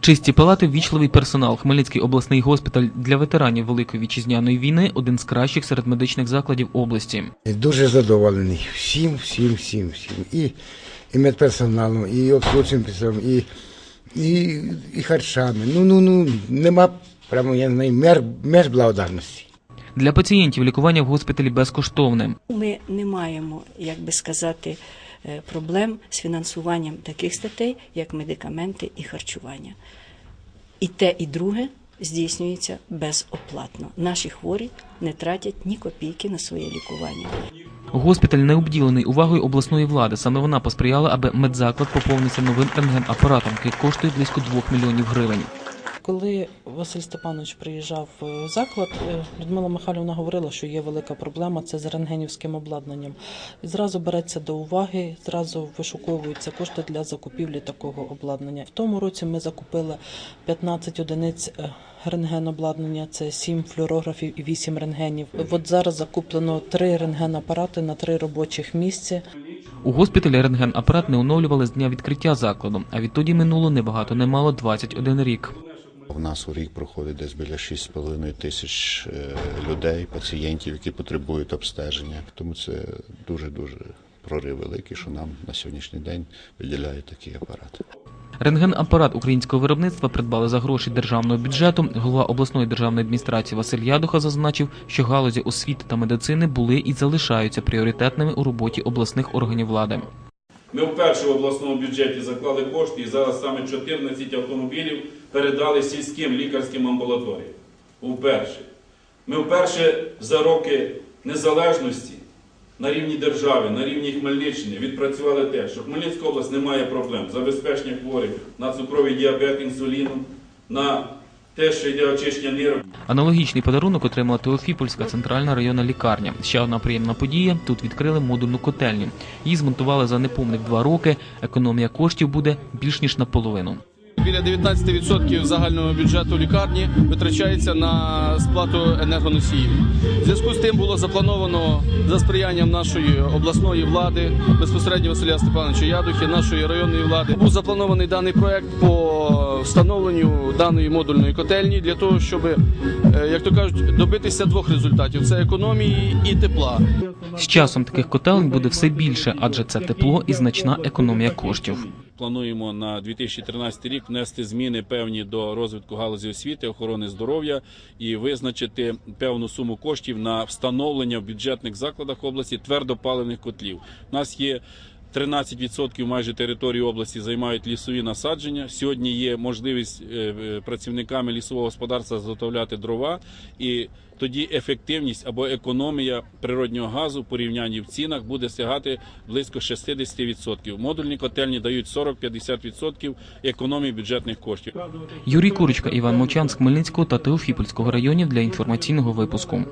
Чисті палати, ввічливий персонал. Хмельницький обласний госпіталь для ветеранів Великої вітчизняної війни один з кращих серед медичних закладів області. Дуже задоволений всім, всім, всім, всім. І, і медперсоналом, і персоналом, і, і, і харчами. Ну, ну, ну, нема прямо, я не знаю, мер, меж благодарності. Для пацієнтів лікування в госпіталі безкоштовне. Ми не маємо, як би сказати, проблем з фінансуванням таких статей, як медикаменти і харчування. І те, і друге здійснюється безоплатно. Наші хворі не тратять ні копійки на своє лікування. Госпіталь не обділений увагою обласної влади. Саме вона посприяла, аби медзаклад поповнився новим рентген-апаратом, який коштує близько 2 мільйонів гривень. Коли Василь Степанович приїжджав в заклад, е, Людмила Михайлівна говорила, що є велика проблема це з рентгенівським обладнанням. І зразу береться до уваги, зразу вишуковуються кошти для закупівлі такого обладнання. В тому році ми закупили 15 одиниць е, рентген-обладнання, це 7 флюорографів і 8 рентгенів. От зараз закуплено 3 рентген-апарати на 3 робочих місця. У госпіталі рентген-апарат не оновлювали з дня відкриття закладу, а відтоді минуло небагато немало 21 рік. У нас у рік проходить десь біля 6,5 тисяч е, людей, пацієнтів, які потребують обстеження. Тому це дуже-дуже прорив великий, що нам на сьогоднішній день виділяють такі апарати. Рентген-апарат українського виробництва придбали за гроші державного бюджету. Голова обласної державної адміністрації Василь Ядуха зазначив, що галузі освіти та медицини були і залишаються пріоритетними у роботі обласних органів влади. Ми вперше в обласному бюджеті заклали кошти і зараз саме 14 автомобілів передали сільським лікарським амбулаторіям. Вперше. Ми вперше за роки незалежності на рівні держави, на рівні Хмельниччини відпрацювали те, що Хмельницька область не має проблем забезпечення хворих на цукровий діабет, інсуліном, на те, що йде очищення нирок. Аналогічний подарунок отримала Теофіпольська центральна районна лікарня. Ще одна приємна подія. Тут відкрили модульну котельню. Її змонтували за неповних два роки. Економія коштів буде більш ніж наполовину. Біля 19% загального бюджету лікарні витрачається на сплату енергоносіїв. В зв'язку з тим було заплановано за сприянням нашої обласної влади, безпосередньо Василя Степановича Ядухи, нашої районної влади. Був запланований даний проект по встановленню даної модульної котельні для того, щоб, як то кажуть, добитися двох результатів: це економії і тепла. З часом таких котелень буде все більше, адже це тепло і значна економія коштів. Плануємо на 2013 рік внести зміни певні до розвитку галузі освіти, охорони здоров'я і визначити певну суму коштів на встановлення в бюджетних закладах області твердопаливних котлів. У нас є 13% майже території області займають лісові насадження. Сьогодні є можливість е, е, працівниками лісового господарства заготовляти дрова, і тоді ефективність або економія природнього газу порівнянні в цінах буде сягати близько 60%. Модульні котельні дають 40-50% економії бюджетних коштів. Юрій Курочка, Іван Мовчан з Хмельницького та Теофіпольського районів для інформаційного випуску.